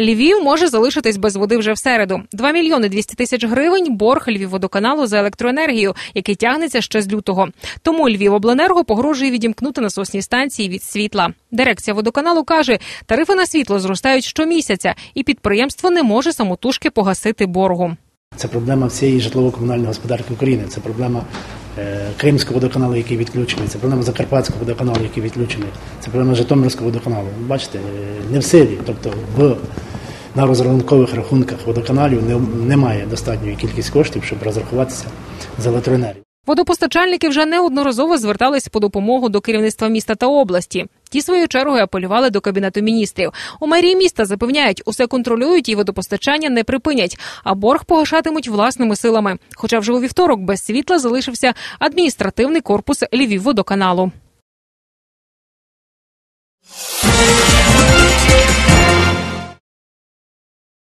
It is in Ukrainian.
Львів може залишитись без води вже в середу. 2 мільйони 200 тисяч гривень борг Львівводоканалу за електроенергію, який тягнеться ще з лютого. Тому Львівобленерго погрожує відімкнути насосні станції від світла. Дирекція водоканалу каже, тарифи на світло зростають щомісяця, і підприємство не може самотужки погасити боргу. Це проблема всієї житлово-комунальної господарки України. Це проблема е, Кримського водоканалу, який відключений, це проблема Закарпатського водоканалу, який відключений, це проблема Житомирського водоканалу. Бачите, е, не в силі, тобто в на розрахункових рахунках водоканалів не, немає достатньої кількість коштів, щоб розрахуватися з електроенергією. Водопостачальники вже неодноразово звертались по допомогу до керівництва міста та області. Ті своєю чергою апелювали до кабінету міністрів. У мерії міста запевняють, усе контролюють і водопостачання не припинять, а борг погашатимуть власними силами. Хоча вже у вівторок без світла залишився адміністративний корпус Львівводоканалу.